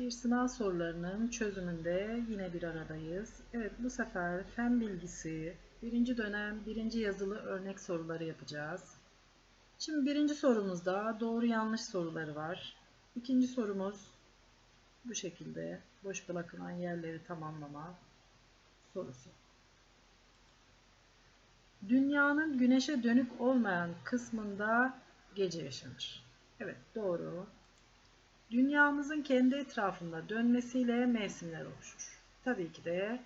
Bir sınav sorularının çözümünde yine bir aradayız. Evet bu sefer fen bilgisi birinci dönem birinci yazılı örnek soruları yapacağız. Şimdi birinci sorumuzda doğru yanlış soruları var. İkinci sorumuz bu şekilde boş bırakılan yerleri tamamlama sorusu. Dünyanın güneşe dönük olmayan kısmında gece yaşanır. Evet doğru. Dünyamızın kendi etrafında dönmesiyle mevsimler oluşur. Tabii ki de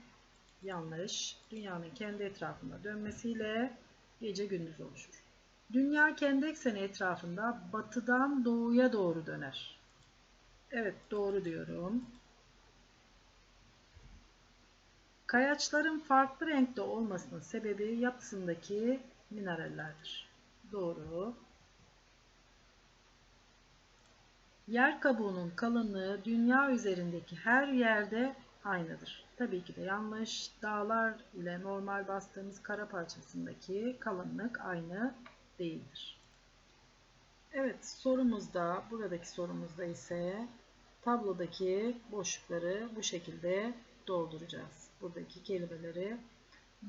yanlış. Dünyanın kendi etrafında dönmesiyle gece gündüz oluşur. Dünya kendi ekseni etrafında batıdan doğuya doğru döner. Evet doğru diyorum. Kayaçların farklı renkte olmasının sebebi yapısındaki minerallerdir. Doğru. Yer kabuğunun kalınlığı dünya üzerindeki her yerde aynıdır. Tabii ki de yanlış. Dağlar ile normal bastığımız kara parçasındaki kalınlık aynı değildir. Evet sorumuzda, buradaki sorumuzda ise tablodaki boşlukları bu şekilde dolduracağız. Buradaki kelimeleri.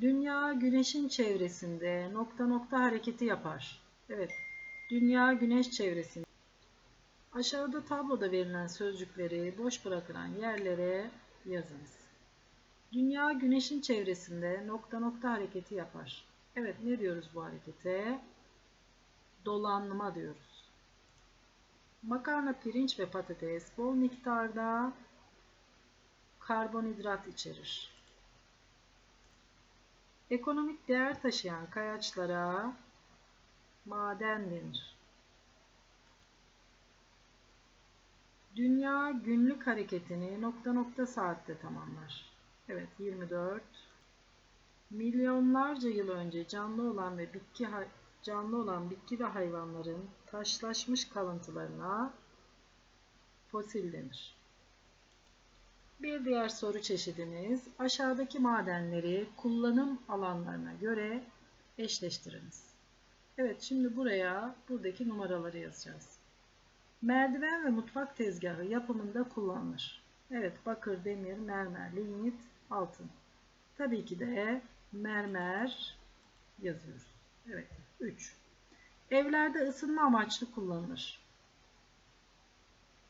Dünya güneşin çevresinde nokta nokta hareketi yapar. Evet, dünya güneş çevresinde. Aşağıda tabloda verilen sözcükleri boş bırakılan yerlere yazınız. Dünya güneşin çevresinde nokta nokta hareketi yapar. Evet ne diyoruz bu harekete? Dolanma diyoruz. Makarna, pirinç ve patates bol miktarda karbonhidrat içerir. Ekonomik değer taşıyan kayaçlara maden denir. Dünya günlük hareketini nokta nokta saatte tamamlar. Evet 24. Milyonlarca yıl önce canlı olan ve bitki canlı olan bitki ve hayvanların taşlaşmış kalıntılarına fosil denir. Bir diğer soru çeşidimiz aşağıdaki madenleri kullanım alanlarına göre eşleştiriniz. Evet şimdi buraya buradaki numaraları yazacağız. Merdiven ve mutfak tezgahı yapımında kullanılır. Evet bakır, demir, mermer, lignit, altın. Tabii ki de mermer yazıyoruz. Evet 3. Evlerde ısınma amaçlı kullanılır.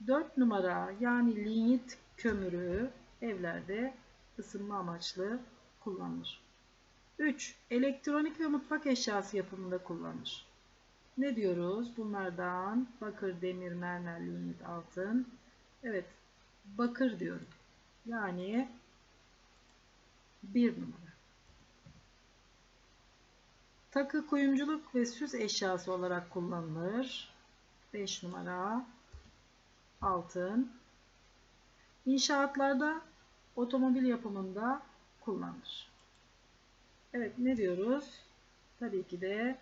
4 numara yani lignit kömürü evlerde ısınma amaçlı kullanılır. 3. Elektronik ve mutfak eşyası yapımında kullanılır. Ne diyoruz? Bunlardan bakır, demir, mermer, lignit, altın. Evet, bakır diyorum. Yani bir numara. Takı, kuyumculuk ve süs eşyası olarak kullanılır. 5 numara. Altın. İnşaatlarda, otomobil yapımında kullanılır. Evet ne diyoruz? Tabii ki de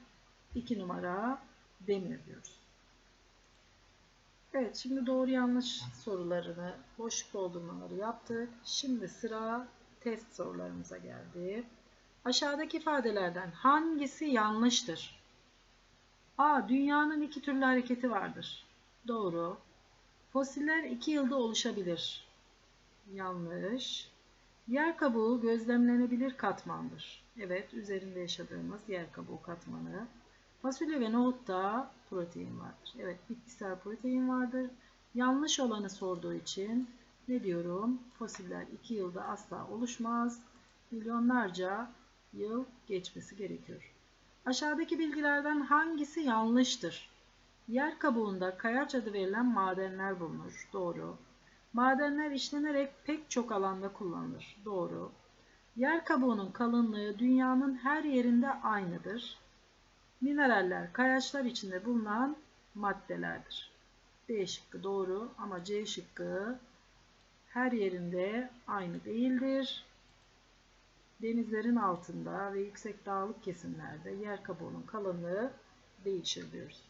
2 numara demir diyoruz. Evet şimdi doğru yanlış sorularını boşluk doldurmaları yaptık. Şimdi sıra test sorularımıza geldi. Aşağıdaki ifadelerden hangisi yanlıştır? A. Dünyanın iki türlü hareketi vardır. Doğru. Fosiller iki yılda oluşabilir. Yanlış. Yer kabuğu gözlemlenebilir katmandır. Evet, üzerinde yaşadığımız yer kabuğu katmanı. Fasulye ve nohutta protein vardır. Evet, bitkisel protein vardır. Yanlış olanı sorduğu için ne diyorum? Fosiller 2 yılda asla oluşmaz. Milyonlarca yıl geçmesi gerekiyor. Aşağıdaki bilgilerden hangisi yanlıştır? Yer kabuğunda kayaç adı verilen madenler bulunur. Doğru. Madenler işlenerek pek çok alanda kullanılır. Doğru. Yer kabuğunun kalınlığı dünyanın her yerinde aynıdır. Mineraller kayaçlar içinde bulunan maddelerdir. D şıkkı doğru ama C şıkkı her yerinde aynı değildir. Denizlerin altında ve yüksek dağlık kesimlerde yer kabuğunun kalınlığı değişir diyoruz.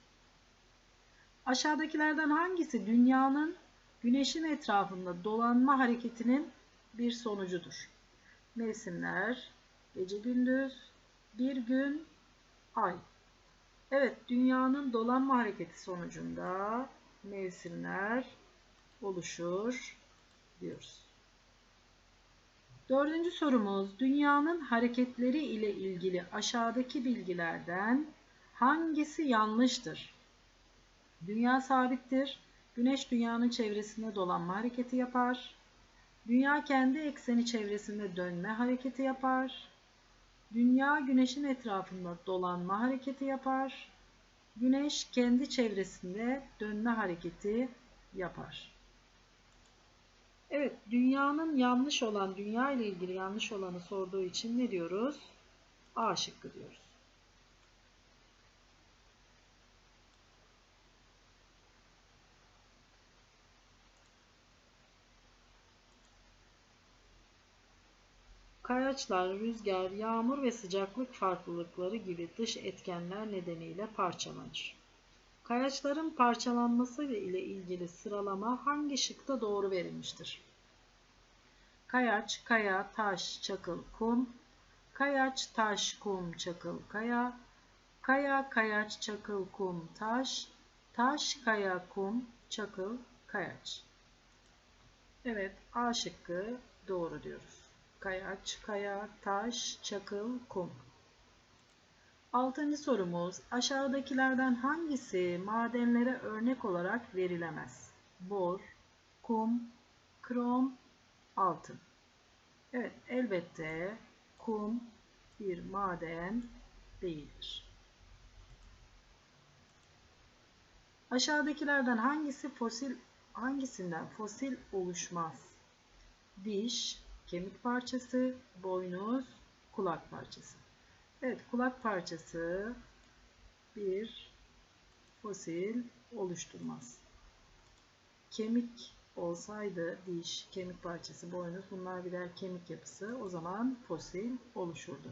Aşağıdakilerden hangisi dünyanın güneşin etrafında dolanma hareketinin bir sonucudur? Mevsimler, gece gündüz, bir gün, ay. Evet, dünyanın dolanma hareketi sonucunda mevsimler oluşur. diyoruz. Dördüncü sorumuz dünyanın hareketleri ile ilgili aşağıdaki bilgilerden hangisi yanlıştır? Dünya sabittir. Güneş dünyanın çevresinde dolanma hareketi yapar. Dünya kendi ekseni çevresinde dönme hareketi yapar. Dünya güneşin etrafında dolanma hareketi yapar. Güneş kendi çevresinde dönme hareketi yapar. Evet, dünyanın yanlış olan, dünya ile ilgili yanlış olanı sorduğu için ne diyoruz? A şıkkı diyoruz. Kayaçlar, rüzgar, yağmur ve sıcaklık farklılıkları gibi dış etkenler nedeniyle parçalanır. Kayaçların parçalanması ile ilgili sıralama hangi şıkta doğru verilmiştir? Kayaç, kaya, taş, çakıl, kum. Kayaç, taş, kum, çakıl, kaya. Kaya, kayaç, çakıl, kum, taş. Taş, kaya, kum, çakıl, kayaç. Evet, A şıkkı doğru diyoruz. Kaya, taş, çakıl, kum. Altıncı sorumuz aşağıdakilerden hangisi madenlere örnek olarak verilemez? Bor, kum, krom, altın. Evet elbette kum bir maden değildir. Aşağıdakilerden hangisi fosil hangisinden fosil oluşmaz? Diş, kemik parçası, boynuz, kulak parçası. Evet, kulak parçası bir fosil oluşturmaz. Kemik olsaydı diş, kemik parçası, boynuz bunlar birer kemik yapısı o zaman fosil oluşurdu.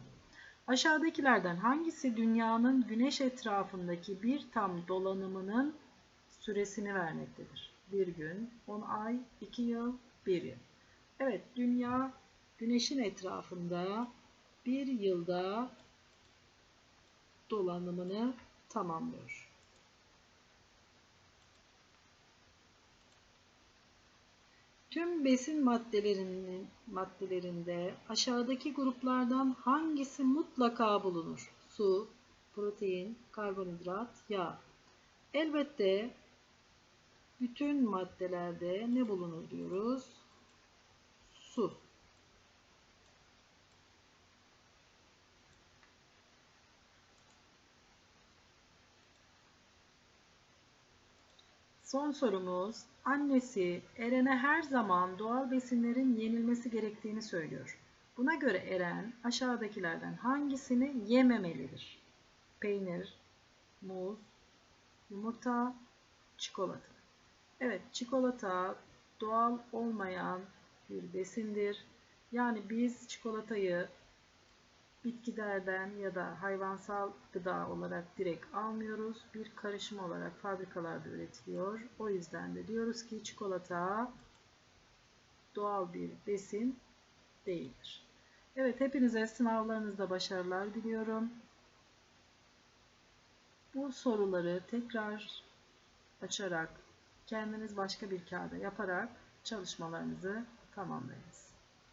Aşağıdakilerden hangisi dünyanın güneş etrafındaki bir tam dolanımının süresini vermektedir? Bir gün, 10 ay, 2 yıl, 1 yıl. Evet, dünya güneşin etrafında bir yılda dolanımını tamamlıyor. Tüm besin maddelerinin maddelerinde aşağıdaki gruplardan hangisi mutlaka bulunur? Su, protein, karbonhidrat, yağ. Elbette bütün maddelerde ne bulunur diyoruz? Su. Son sorumuz, annesi Eren'e her zaman doğal besinlerin yenilmesi gerektiğini söylüyor. Buna göre Eren aşağıdakilerden hangisini yememelidir? Peynir, muz, yumurta, çikolata. Evet, çikolata doğal olmayan bir besindir. Yani biz çikolatayı bitkilerden ya da hayvansal gıda olarak direkt almıyoruz. Bir karışım olarak fabrikalarda üretiliyor. O yüzden de diyoruz ki çikolata doğal bir besin değildir. Evet hepinize sınavlarınızda başarılar diliyorum. Bu soruları tekrar açarak kendiniz başka bir kağıda yaparak çalışmalarınızı Come on, Miss.